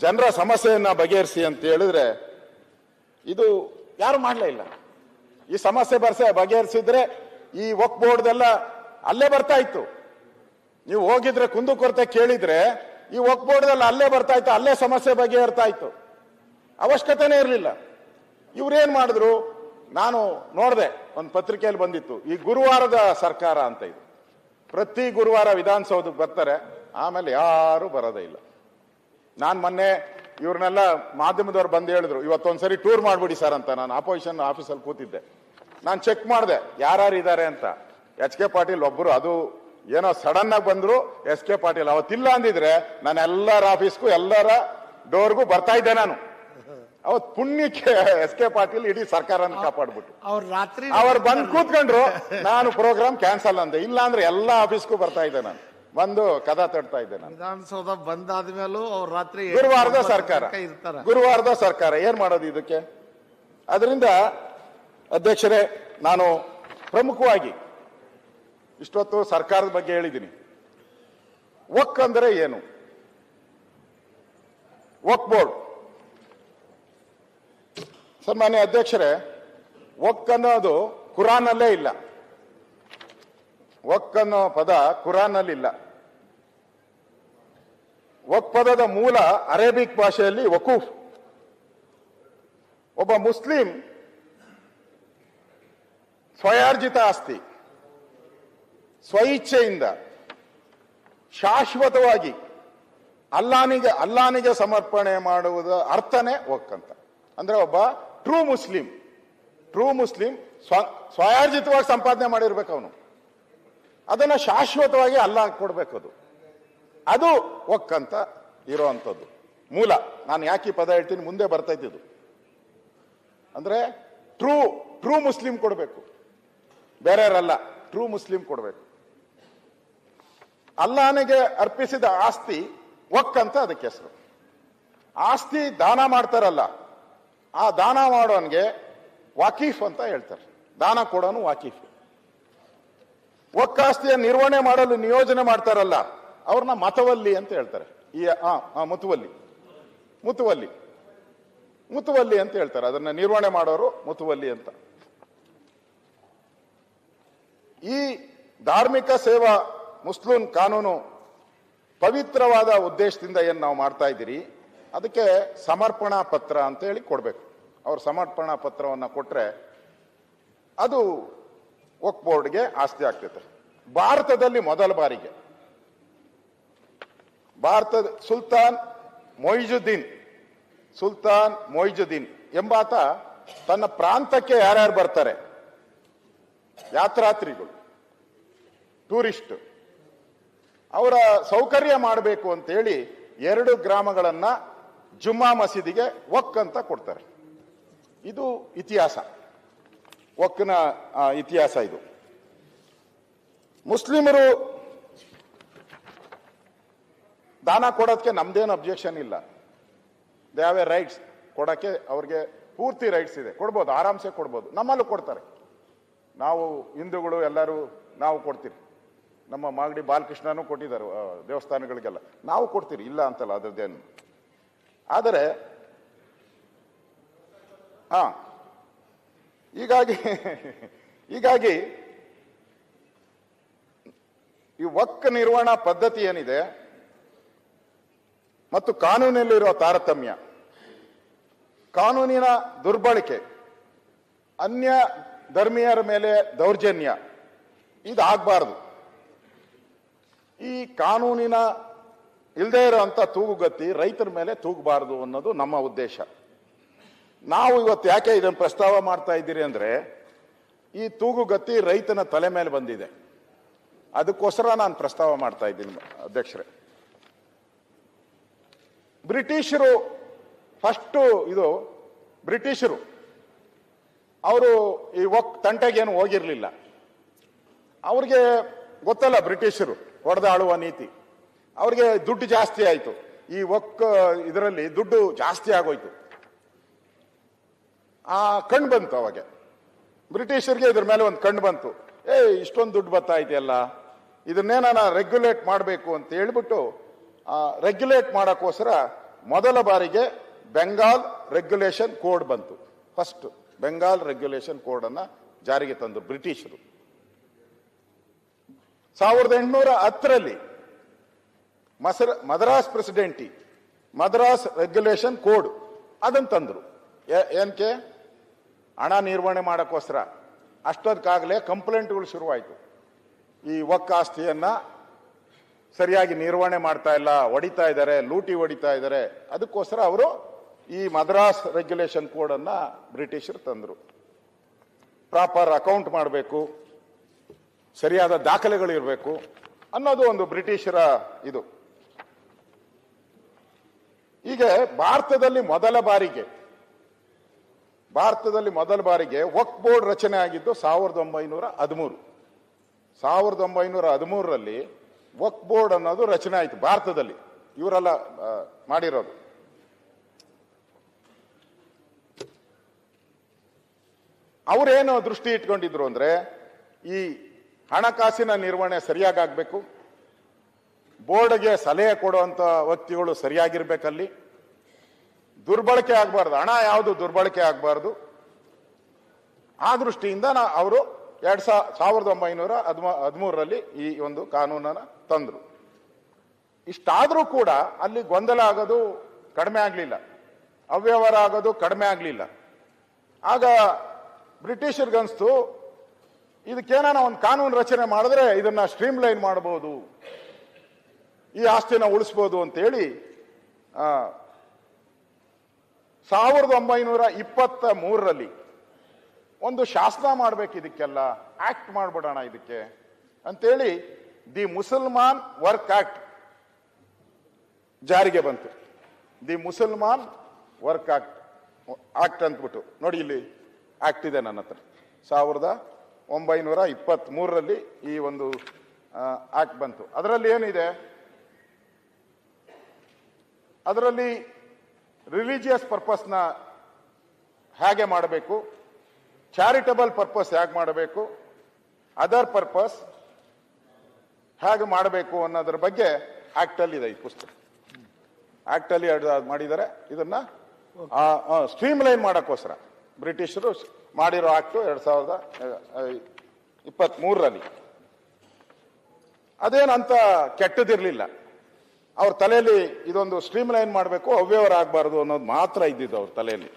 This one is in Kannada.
ಜನರ ಸಮಸ್ಯೆಯನ್ನ ಬಗೆಹರಿಸಿ ಅಂತ ಹೇಳಿದ್ರೆ ಇದು ಯಾರು ಮಾಡಲೇ ಇಲ್ಲ. ಈ ಸಮಸ್ಯೆ ಬರ್ಸೆ ಬಗೆಹರಿಸಿದ್ರೆ ಈ ವಕ್ ಬೋರ್ಡ್ದೆಲ್ಲ ಅಲ್ಲೇ ಬರ್ತಾ ಇತ್ತು. ನೀವು ಹೋಗಿದ್ರೆ ಕುಂದುಕೊರತೆ ಕೇಳಿದ್ರೆ ಈ ವಕ್ ಬೋರ್ಡ್ದಲ್ಲಿ ಅಲ್ಲೇ ಬರ್ತಾ ಇತ್ತು, ಅಲ್ಲೇ ಸಮಸ್ಯೆ ಬಗೆಹರ್ತಾ ಇತ್ತು. ಅವಶ್ಯಕತೆನೇ ಇರಲಿಲ್ಲ. ಇವ್ರೇನ್ ಮಾಡಿದ್ರು? ನಾನು ನೋಡಿದೆ, ಒಂದು ಪತ್ರಿಕೆಯಲ್ಲಿ ಬಂದಿತ್ತು, ಈ ಗುರುವಾರದ ಸರ್ಕಾರ ಅಂತ ಇದು. ಪ್ರತಿ ಗುರುವಾರ ವಿಧಾನಸೌಧಕ್ಕೆ ಬರ್ತಾರೆ, ಆಮೇಲೆ ಯಾರು ಬರೋದೇ ಇಲ್ಲ. ನಾನು ಮೊನ್ನೆ ಇವ್ರನ್ನೆಲ್ಲ ಮಾಧ್ಯಮದವ್ರು ಬಂದು ಹೇಳಿದ್ರು ಇವತ್ತೊಂದ್ಸರಿ ಟೂರ್ ಮಾಡ್ಬಿಡಿ ಸರ್ ಅಂತ. ನಾನು ಆಪೋಸಿಷನ್ ಆಫೀಸಲ್ಲಿ ಕೂತಿದ್ದೆ. ನಾನು ಚೆಕ್ ಮಾಡಿದೆ ಯಾರ್ಯಾರು ಇದ್ದಾರೆ ಅಂತ? ಎಚ್ ಕೆ ಪಾಟೀಲ್ ಒಬ್ಬರು ಅದು ಏನೋ ಸಡನ್ ಆಗಿ ಬಂದ್ರು ಎಸ್ ಕೆ ಪಾಟೀಲ್ ಅವತ್ತಿಲ್ಲ ಅಂದಿದ್ರೆ ನಾನು ಎಲ್ಲರ ಆಫೀಸ್ಗೂ ಎಲ್ಲರ ಡೋರ್ಗೂ ಬರ್ತಾ ಇದ್ದೆ ನಾನು. ಅವತ್ ಪುಣ್ಯಕ್ಕೆ ಎಸ್ ಕೆ ಪಾಟೀಲ್ ಇಡೀ ಸರ್ಕಾರನ ಕಾಪಾಡ್ಬಿಟ್ಟು ಅವ್ರು ರಾತ್ರಿ ಅವ್ರು ಬಂದು ಕೂತ್ಕೊಂಡ್ರು. ನಾನು ಪ್ರೋಗ್ರಾಮ್ ಕ್ಯಾನ್ಸಲ್ ಅಂದೆ ಇಲ್ಲ ಅಂದ್ರೆ ಎಲ್ಲ ಆಫೀಸ್ಗೂ ಬರ್ತಾ ಇದ್ದೆ ನಾನು. ಬಂದು ಕದ ತಡ್ತಾ ಇದ್ದೆ ನಾನು. ವಿಧಾನಸೌಧ ಬಂದಾದ ಆದ್ಮೇಲೂ ಅವ್ರು ರಾತ್ರಿ ಗುರುವಾರದ ಸರ್ಕಾರ. ಗುರುವಾರದ ಸರ್ಕಾರ. ಏನ್ ಮಾಡೋದು ಇದಕ್ಕೆ? ಅದರಿಂದ ಅಧ್ಯಕ್ಷರೇ ನಾನು ಪ್ರಮುಖವಾಗಿ ಇಷ್ಟೊತ್ತು ಸರ್ಕಾರದ ಬಗ್ಗೆ ಹೇಳಿದ್ದೀನಿ. ಒಕ್ ಅಂದರೆ ಏನು? ಒಕ್ ಬೋರ್ಡ್. ಸನ್ಮಾನ್ಯ ಅಧ್ಯಕ್ಷರೇ ಒಕ್ ಅನ್ನೋದು ಕುರಾನಲ್ಲೇ ಇಲ್ಲ. ಒಕ್ ಅನ್ನೋ ಪದ ಕುರಾನ್ನಲ್ಲಿಲ್ಲ ವಕ್ ಪದದ ಮೂಲ ಅರೇಬಿಕ್ ಭಾಷೆಯಲ್ಲಿ ವಕೂಫ್. ಒಬ್ಬ ಮುಸ್ಲಿಂ ಸ್ವಯಾರ್ಜಿತ ಆಸ್ತಿ, ಸ್ವಇಚ್ಛೆಯಿಂದ ಶಾಶ್ವತವಾಗಿ ಅಲ್ಲಾನಿಗೆ ಅಲ್ಲಾನಿಗೆ ಸಮರ್ಪಣೆ ಮಾಡುವುದ ಅರ್ಥನೇ ವಕ್ ಅಂತ ಅಂದ್ರೆ ಒಬ್ಬ ಟ್ರೂ ಮುಸ್ಲಿಂ ಟ್ರೂ ಮುಸ್ಲಿಂ ಸ್ವ, ಸ್ವಯಾರ್ಜಿತವಾಗಿ ಸಂಪಾದನೆ ಮಾಡಿರ್ಬೇಕು ಅವನು. ಅದನ್ನ ಶಾಶ್ವತವಾಗಿ ಅಲ್ಲ ಕೊಡ್ಬೇಕು ಅದು ಒಕ್ಕಂತ ಇರುವಂಥದ್ದು. ಮೂಲ. ನಾನು ಯಾಕೆ ಪದ ಹೇಳ್ತೀನಿ? ಮುಂದೆ ಬರ್ತಾ ಇದು ಅಂದ್ರೆ ಟ್ರೂ ಟ್ರೂ ಮುಸ್ಲಿಂ ಕೊಡಬೇಕು. ಬೇರೆಯವರಲ್ಲ ಟ್ರೂ ಮುಸ್ಲಿಂ ಕೊಡಬೇಕು. ಅಲ್ಲಾನಿಗೆ ಅರ್ಪಿಸಿದ ಆಸ್ತಿ ಒಕ್ಕಂತ ಅದಕ್ಕೆ ಹೆಸರು. ಆಸ್ತಿ ದಾನ ಮಾಡ್ತಾರಲ್ಲ, ಆ ದಾನ ಮಾಡೋನ್ಗೆ ವಾಕೀಫ್ ಅಂತ ಹೇಳ್ತಾರೆ. ದಾನ ಕೊಡೋನು ವಾಕೀಫ್. ಒಕ್ಕಾಸ್ತಿಯ ನಿರ್ವಹಣೆ ಮಾಡಲು ನಿಯೋಜನೆ ಮಾಡ್ತಾರಲ್ಲ ಅವ್ರನ್ನ ಮತವಲ್ಲಿ ಅಂತ ಹೇಳ್ತಾರೆ. ಈ ಆ, ಮುತುವಲ್ಲಿ. ಮುತುವಲ್ಲಿ. ಮುತುವಲ್ಲಿ ಅಂತ ಹೇಳ್ತಾರೆ. ಅದನ್ನ ನಿರ್ವಹಣೆ ಮಾಡೋರು ಮುತುವಲ್ಲಿ ಅಂತ. ಈ ಧಾರ್ಮಿಕ ಸೇವಾ ಮುಸ್ಲಿಂ ಕಾನೂನು ಪವಿತ್ರವಾದ ಉದ್ದೇಶದಿಂದ ಏನು ನಾವು ಮಾಡ್ತಾ ಇದ್ದೀರಿ ಅದಕ್ಕೆ ಸಮರ್ಪಣಾ ಪತ್ರ ಅಂತ ಹೇಳಿ ಕೊಡ್ಬೇಕು. ಅವ್ರು ಸಮರ್ಪಣಾ ಪತ್ರವನ್ನ ಕೊಟ್ರೆ ಅದು ವಕ್ ಬೋರ್ಡ್ಗೆ ಆಸ್ತಿ ಆಗ್ತೈತೆ. ಭಾರತದಲ್ಲಿ ಮೊದಲ ಬಾರಿಗೆ. ಭಾರತದ ಸುಲ್ತಾನ್ ಮೊಯ್ಜುದ್ದೀನ್ ಸುಲ್ತಾನ್ ಮೊಯ್ಜುದ್ದೀನ್ ಎಂಬಾತ ತನ್ನ ಪ್ರಾಂತಕ್ಕೆ ಯಾರ್ಯಾರು ಬರ್ತಾರೆ? ಯಾತ್ರಾತ್ರಿಗಳು ಟೂರಿಸ್ಟ್ ಅವರ ಸೌಕರ್ಯ ಮಾಡಬೇಕು ಅಂತೇಳಿ ಎರಡು ಗ್ರಾಮಗಳನ್ನ ಜುಮ್ಮಾ ಮಸೀದಿಗೆ ಒಕ್ ಅಂತ ಕೊಡ್ತಾರೆ. ಇದು ಇತಿಹಾಸ. ಒಕ್ನ ಇತಿಹಾಸ ಇದು. ಮುಸ್ಲಿಮರು ದಾನ ಕೊಡೋದಕ್ಕೆ ನಮ್ದೇನು ಅಬ್ಜೆಕ್ಷನ್ ಇಲ್ಲ. ದೇ ಹ್ಯಾವ್ ಎ ರೈಟ್ಸ್ ಕೊಡೋಕ್ಕೆ ಅವ್ರಿಗೆ ಪೂರ್ತಿ ರೈಟ್ಸ್ ಇದೆ. ಕೊಡ್ಬೋದು, ಆರಾಮ್ಸೆ ಕೊಡ್ಬೋದು. ನಮ್ಮಲ್ಲೂ ಕೊಡ್ತಾರೆ. ನಾವು ಹಿಂದೂಗಳು ಎಲ್ಲರೂ ನಾವು ಕೊಡ್ತೀವಿ. ನಮ್ಮ ಮಾಗಡಿ ಬಾಲಕೃಷ್ಣನೂ ಕೊಟ್ಟಿದ್ದಾರೆ ದೇವಸ್ಥಾನಗಳಿಗೆಲ್ಲ. ನಾವು ಕೊಡ್ತೀರಿ, ಇಲ್ಲ ಅಂತಲ್ಲ, ಅದರದ್ದೇನು. ಆದರೆ, ಹಾ, ಹೀಗಾಗಿ ಹೀಗಾಗಿ ಈ ವಕ್ ನಿರ್ವಹಣಾ ಪದ್ಧತಿ ಏನಿದೆ ಮತ್ತು ಕಾನೂನಿನಲ್ಲಿರುವ ತಾರತಮ್ಯ. ಕಾನೂನಿನ ದುರ್ಬಳಕೆ, ಅನ್ಯ ಧರ್ಮೀಯರ ಮೇಲೆ ದೌರ್ಜನ್ಯ, ಇದಾಗಬಾರದು. ಈ ಕಾನೂನಿನ ಇಲ್ಲದೆ ಇರೋಂಥ ತೂಗುಗತಿ ರೈತರ ಮೇಲೆ ತೂಗಬಾರದು ಅನ್ನೋದು ನಮ್ಮ ಉದ್ದೇಶ. ನಾವು ಇವತ್ತು ಯಾಕೆ ಇದನ್ನು ಪ್ರಸ್ತಾವ ಮಾಡ್ತಾ ಇದ್ದೀರಿ ಅಂದ್ರೆ, ಈ ತೂಗುಗತಿ ರೈತನ ತಲೆ ಮೇಲೆ ಬಂದಿದೆ. ಅದಕ್ಕೋಸ್ಕರ ನಾನು ಪ್ರಸ್ತಾವ ಮಾಡ್ತಾ ಇದ್ದೀನಿ, ಅಧ್ಯಕ್ಷರೇ. ಬ್ರಿಟಿಷರು ಫಸ್ಟು ಇದು ಬ್ರಿಟಿಷರು. ಅವರು ಈ ಒಕ್ ತಂಟೆಗೇನು ಹೋಗಿರಲಿಲ್ಲ. ಅವ್ರಿಗೆ ಗೊತ್ತಲ್ಲ ಬ್ರಿಟಿಷರು ಹೊಡೆದಾಳುವ ನೀತಿ. ಅವ್ರಿಗೆ ದುಡ್ಡು ಜಾಸ್ತಿ ಆಯಿತು. ಈ ಒಕ್ ಇದರಲ್ಲಿ ದುಡ್ಡು ಜಾಸ್ತಿ ಆಗೋಯ್ತು. ಆ ಕಣ್ಣು ಬಂತು ಅವಾಗ. ಬ್ರಿಟಿಷರಿಗೆ ಇದ್ರ ಮೇಲೆ ಒಂದು ಕಣ್ಣು ಬಂತು. ಏ ಇಷ್ಟೊಂದು ದುಡ್ಡು ಬರ್ತಾ ಇದೆಯಲ್ಲ. ಇದನ್ನೇನ ರೆಗ್ಯುಲೇಟ್ ಮಾಡಬೇಕು ಅಂತ ಹೇಳ್ಬಿಟ್ಟು ರೆಗ್ಯುಲೇಟ್ ಮಾಡೋಕ್ಕೋಸ್ಕರ ಮೊದಲ ಬಾರಿಗೆ ಬೆಂಗಾಲ್ ರೆಗ್ಯುಲೇಷನ್ ಕೋಡ್ ಬಂತು. ಫಸ್ಟ್ ಬೆಂಗಾಲ್ ರೆಗ್ಯುಲೇಷನ್ ಕೋಡನ್ನು ಜಾರಿಗೆ ತಂದರು ಬ್ರಿಟಿಷರು. ಸಾವಿರದ ಎಂಟುನೂರ ಹತ್ತರಲ್ಲಿ ಮಸರ, Madras presidency Madras regulation code ಅದನ್ನು ತಂದರು. ಏನಕ್ಕೆ ಹಣ ನಿರ್ವಹಣೆ ಮಾಡೋಕ್ಕೋಸ್ಕರ. ಅಷ್ಟೊದಕ್ಕಾಗಲೇ ಕಂಪ್ಲೇಂಟ್ಗಳು ಶುರುವಾಯಿತು. ಈ ಒಕ್ಕ ಆಸ್ತಿಯನ್ನ ಸರಿಯಾಗಿ ನಿರ್ವಹಣೆ ಮಾಡ್ತಾ ಇಲ್ಲ, ಹೊಡಿತಾ ಇದ್ದಾರೆ, ಲೂಟಿ ಹೊಡಿತಾ ಇದ್ದಾರೆ, ಅದಕ್ಕೋಸ್ಕರ ಅವರು ಈ ಮದ್ರಾಸ್ ರೆಗ್ಯುಲೇಷನ್ ಕೋಡ್ ಅನ್ನ ಬ್ರಿಟಿಷರು ತಂದರು. ಪ್ರಾಪರ್ ಅಕೌಂಟ್ ಮಾಡಬೇಕು, ಸರಿಯಾದ ದಾಖಲೆಗಳು ಇರಬೇಕು ಅನ್ನೋದು ಒಂದು ಬ್ರಿಟಿಷರ ಇದು. ಈಗ ಭಾರತದಲ್ಲಿ ಮೊದಲ ಬಾರಿಗೆ, ಭಾರತದಲ್ಲಿ ಮೊದಲ ಬಾರಿಗೆ ವಕ್ ಬೋರ್ಡ್ ರಚನೆ ಆಗಿದ್ದು ಸಾವಿರದ ಒಂಬೈನೂರ ಹದಿಮೂರು. ಸಾವಿರದ ಒಂಬೈನೂರ ಹದಿಮೂರರಲ್ಲಿ ವಕ್ ಬೋರ್ಡ್ ಅನ್ನೋದು ರಚನೆ ಆಯಿತು ಭಾರತದಲ್ಲಿ. ಇವರೆಲ್ಲ ಮಾಡಿರೋದು. ಅವರೇನು ದೃಷ್ಟಿ ಇಟ್ಕೊಂಡಿದ್ರು ಅಂದ್ರೆ, ಈ ಹಣಕಾಸಿನ ನಿರ್ವಹಣೆ ಸರಿಯಾಗಿ ಆಗ್ಬೇಕು ಬೋರ್ಡ್ಗೆ ಸಲಹೆ ಕೊಡುವಂತ ವ್ಯಕ್ತಿಗಳು ಸರಿಯಾಗಿರ್ಬೇಕಲ್ಲಿ, ದುರ್ಬಳಕೆ ಆಗಬಾರ್ದು. ಹಣ ಯಾವುದು ದುರ್ಬಳಕೆ ಆಗಬಾರ್ದು? ಆ ದೃಷ್ಟಿಯಿಂದ ಅವರು ಎರಡ್ ಸಾವಿರದ ಒಂಬೈನೂರ ಹದಿಮ, ಹದಿಮೂರರಲ್ಲಿ ಈ ಒಂದು ಕಾನೂನನ್ನು ತಂದರು. ಇಷ್ಟಾದರೂ ಕೂಡ ಅಲ್ಲಿ ಗೊಂದಲ ಆಗೋದು ಕಡಿಮೆ ಆಗಲಿಲ್ಲ. ಅವ್ಯವಹಾರ ಆಗೋದು ಕಡಿಮೆ ಆಗಲಿಲ್ಲ. ಆಗ ಬ್ರಿಟಿಷರ್ಗನ್ಸ್ತು, ಇದಕ್ಕೇನಾನ ಒಂದು ಕಾನೂನು ರಚನೆ ಮಾಡಿದ್ರೆ ಇದನ್ನು ಸ್ಟ್ರೀಮ್ ಲೈನ್ ಮಾಡ್ಬೋದು, ಈ ಆಸ್ತಿನ ಉಳಿಸ್ಬೋದು ಅಂತೇಳಿ ಸಾವಿರದ ಒಂಬೈನೂರ ಇಪ್ಪತ್ತ ಮೂರರಲ್ಲಿ ಒಂದು ಶಾಸನ ಮಾಡ್ಬೇಕು ಇದಕ್ಕೆಲ್ಲ ಆಕ್ಟ್ ಮಾಡ್ಬಿಡೋಣ ಇದಕ್ಕೆ. ಅಂತೇಳಿ ದಿ ಮುಸಲ್ಮಾನ್ ವರ್ಕ್ ಆಕ್ಟ್ ಜಾರಿಗೆ ಬಂತು. ದಿ ಮುಸಲ್ಮಾನ್ ವರ್ಕ್ ಆಕ್ಟ್ ಆಕ್ಟ್ ಅಂದ್ಬಿಟ್ಟು. ನೋಡಿ ಇಲ್ಲಿ ಆಕ್ಟ್ ಇದೆ ನನ್ನ ಹತ್ರ. ಸಾವಿರದ ಒಂಬೈನೂರ ಇಪ್ಪತ್ತ್ಮೂರರಲ್ಲಿ ಈ ಒಂದು ಆಕ್ಟ್ ಬಂತು. ಅದರಲ್ಲಿ ಏನಿದೆ? ಅದರಲ್ಲಿ ರಿಲಿಜಿಯಸ್ ಪರ್ಪಸ್ನ ಹೇಗೆ ಮಾಡಬೇಕು? ಚಾರಿಟಬಲ್ ಪರ್ಪಸ್ ಹೇಗೆ ಮಾಡಬೇಕು? ಅದರ್ ಪರ್ಪಸ್ ಹೇಗೆ ಮಾಡಬೇಕು ಅನ್ನೋದ್ರ ಬಗ್ಗೆ ಆಕ್ಟ್ ಅಲ್ಲಿ ಇದೆ ಈ ಪುಸ್ತಕ. ಆಕ್ಟ್ ಅಲ್ಲಿ ಎರಡು ಮಾಡಿದ್ದಾರೆ ಇದನ್ನ ಸ್ಟ್ರೀಮ್ ಲೈನ್ ಮಾಡೋಕ್ಕೋಸ್ಕರ ಬ್ರಿಟಿಷರು ಮಾಡಿರೋ ಆಕ್ಟ್ ಎರಡ್ ಸಾವಿರದ ಇಪ್ಪತ್ತ್ ಮೂರರಲ್ಲಿ ಅದೇನಂತ ಕೆಟ್ಟದಿರಲಿಲ್ಲ. ಅವ್ರ ತಲೆಯಲ್ಲಿ ಇದೊಂದು ಸ್ಟ್ರೀಮ್ ಲೈನ್ ಮಾಡಬೇಕು, ಅವ್ಯವಹಾರ ಆಗಬಾರ್ದು ಅನ್ನೋದು ಮಾತ್ರ ಇದ್ದಿದ್ದು ಅವ್ರ ತಲೆಯಲ್ಲಿ.